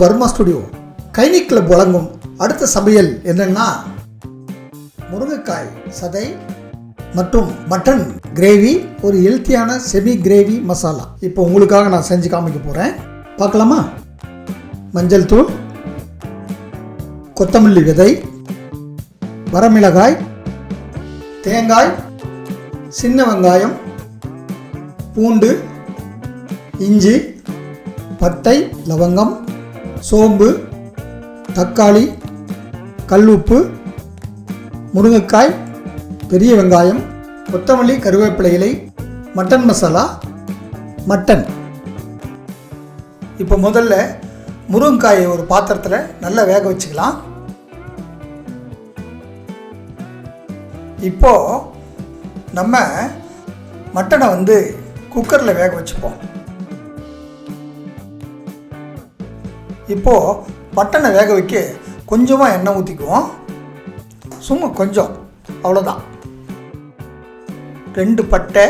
Verma studio கைனி club வழங்கும் அடுத்த சமையல் என்னன்னா முருங்கைக்காய் சதை மற்றும் மட்டன் கிரேவி ஒரு ஹெல்த்தியான செமி கிரேவி மசாலா இப்போ உங்களுக்காக நான் செஞ்சு காமிக்க போகிறேன் பார்க்கலாமா? மஞ்சள் தூள் கொத்தமல்லி விதை வரமிளகாய் தேங்காய் சின்ன வெங்காயம் பூண்டு இஞ்சி பட்டை லவங்கம் சோம்பு தக்காளி கல்லுப்பு முருங்கைக்காய் பெரிய வெங்காயம் கொத்தமல்லி கருவேப்பிலை இலை மட்டன் மசாலா மட்டன். இப்போ முதல்ல முருங்கைக்காயை ஒரு பாத்திரத்தில் நல்லா வேக வச்சுக்கலாம். இப்போ நம்ம மட்டனை வந்து குக்கரில் வேக வச்சுப்போம். இப்போது பட்டனை வேக வைக்க கொஞ்சமாக எண்ணெய் ஊற்றிக்குவோம் சும்மா கொஞ்சம். அவ்வளோதான் ரெண்டு பட்டை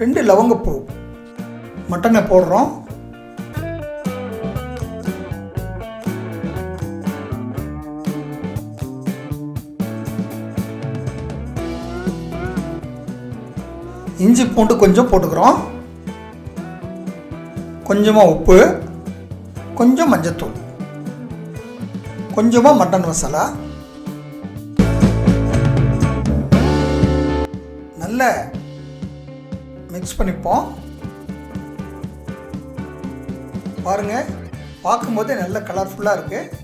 ரெண்டு லவங்கப்பூ. மட்டனை போடுறோம். இஞ்சி பூண்டு கொஞ்சம் போட்டுக்கிறோம். கொஞ்சமாக உப்பு. கொஞ்சம் மஞ்சத்தூள். கொஞ்சமாக மட்டன் மசாலா. நல்ல மிக்ஸ் பண்ணிப்போம். பாருங்க பார்க்கும்போதே நல்ல கலர்ஃபுல்லாக இருக்குது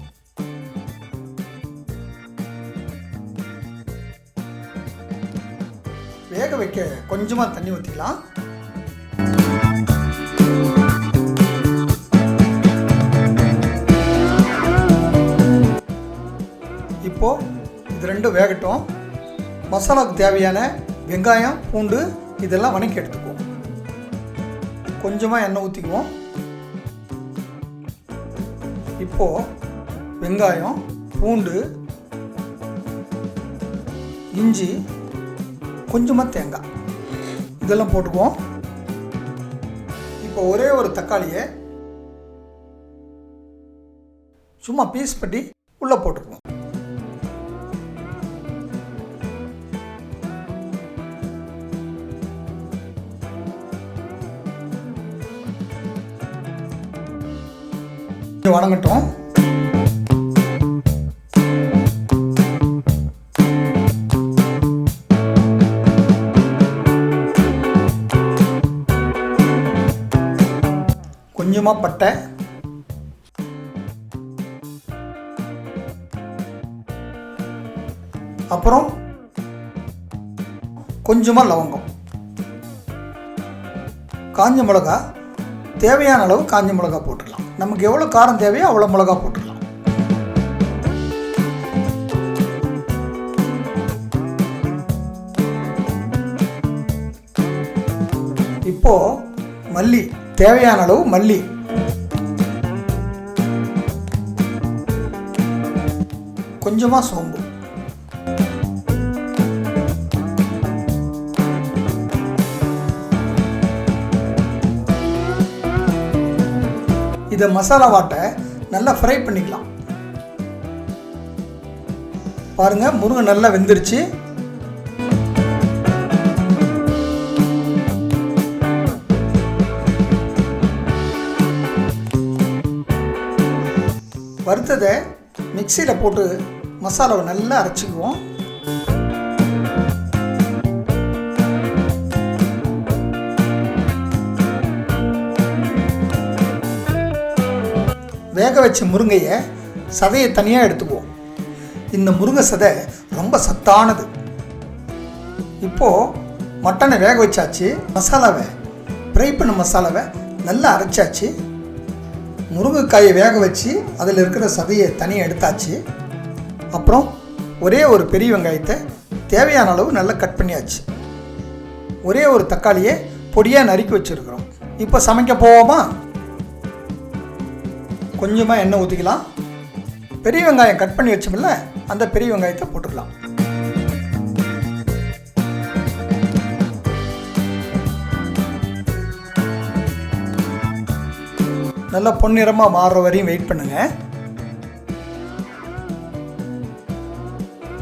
வேக வைக்க கொஞ்சமாக தண்ணி ஊற்றிக்கலாம் இப்போது இது ரெண்டும் வேகட்டும். மசாலாவுக்கு தேவையான வெங்காயம் பூண்டு இதெல்லாம் வணக்கி எடுத்துக்குவோம். கொஞ்சமாக எண்ணெய் ஊற்றிக்குவோம் இப்போ வெங்காயம் பூண்டு இஞ்சி கொஞ்சமாக தேங்காய். இதெல்லாம் போட்டுக்குவோம். இப்போ ஒரே ஒரு தக்காளியை சும்மா பீஸ் பண்ணி உள்ளே போட்டுக்குவோம். வணங்கட்டும். கொஞ்சமாக பட்டை. அப்புறம் கொஞ்சமாக லவங்கம். காஞ்ச மிளகா தேவையான அளவு காஞ்ச மிளகா போட்டுக்கலாம் நமக்கு எவ்வளோ காரம் தேவையோ அவ்வளோ மிளகா போட்டுடலாம் இப்போ மல்லி தேவையான அளவு மல்லி. கொஞ்சமாக சோம்பு. இதை மசாலா வாட்டை நல்லா ஃப்ரை பண்ணிக்கலாம். பாருங்கள் முருங்கை நல்லா வெந்துருச்சு. வறுத்ததை மிக்சியில் போட்டு மசாலாவை நல்லா அரைச்சிக்குவோம். வேக வச்ச முருங்கையை சதையை தனியாக எடுத்துக்குவோம். இந்த முருங்கை சதை ரொம்ப சத்தானது. இப்போது மட்டனை வேக வச்சாச்சு மசாலாவை ஃப்ரை பண்ண மசாலாவை நல்லா அரைச்சாச்சு. முருங்கைக்காயை வேக வச்சு அதில் இருக்கிற சதையை தனியாக எடுத்தாச்சு. அப்புறம் ஒரே ஒரு பெரிய வெங்காயத்தை தேவையான அளவு நல்லா கட் பண்ணியாச்சு. ஒரே ஒரு தக்காளியை பொடியாக நறுக்கி வச்சுருக்குறோம். இப்போ சமைக்க போவோமா? கொஞ்சமாக எண்ணெய் ஊற்றிக்கலாம் பெரிய வெங்காயம் கட் பண்ணி வச்சோம்ல அந்த பெரிய வெங்காயத்தை போட்டுக்கலாம். நல்லா பொன்னிறமாக மாறுற வரையும் வெயிட் பண்ணுங்கள்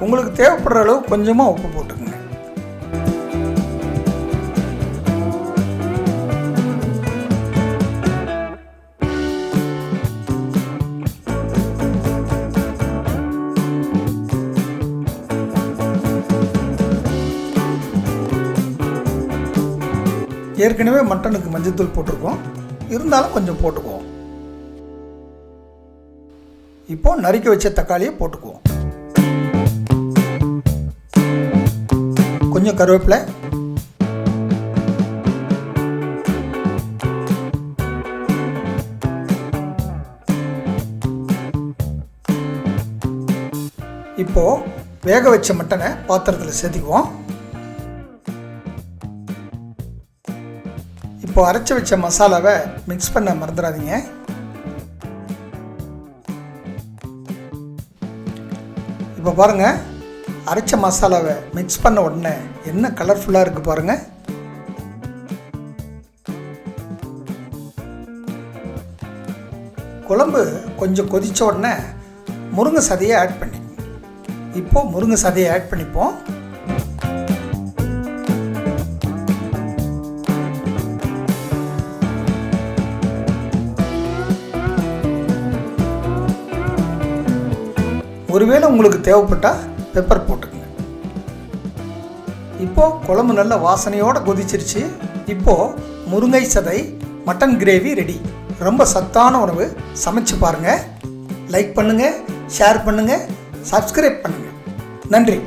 உங்களுக்கு தேவைப்படுற அளவு கொஞ்சமாக உப்பு போட்டுக்கோங்க. ஏற்கனவே மட்டனுக்கு மஞ்சத்தூள் போட்டிருக்கோம். இருந்தாலும் கொஞ்சம் போட்டுக்குவோம். இப்போ நறுக்கி வச்ச தக்காளியை போட்டுக்குவோம். கொஞ்சம் கருவேப்பிலை. இப்போ வேக வச்ச மட்டனை பாத்திரத்தில் சேர்த்துக்குவோம். இப்போ அரைச்சி வச்ச மசாலாவை மிக்ஸ் பண்ண மறந்துடாதீங்க. இப்போ பாருங்கள் அரைச்ச மசாலாவை மிக்ஸ் பண்ண உடனே என்ன கலர்ஃபுல்லாக இருக்குது பாருங்கள் குழம்பு கொஞ்சம் கொதித்த உடனே முருங்கை சதையை ஆட் பண்ணி இப்போது முருங்கை சதையை ஆட் பண்ணிப்போம். ஒருவேளை உங்களுக்கு தேவைப்பட்டால் பெப்பர் போட்டுக்கங்க. இப்போது குழம்பு நல்ல வாசனையோடு கொதிச்சிருச்சு. இப்போது முருங்கை சதை மட்டன் கிரேவி ரெடி ரொம்ப சத்தான உணவு. சமைச்சு பாருங்கள் லைக் பண்ணுங்கள் ஷேர் பண்ணுங்கள் சப்ஸ்கிரைப் பண்ணுங்கள் நன்றி.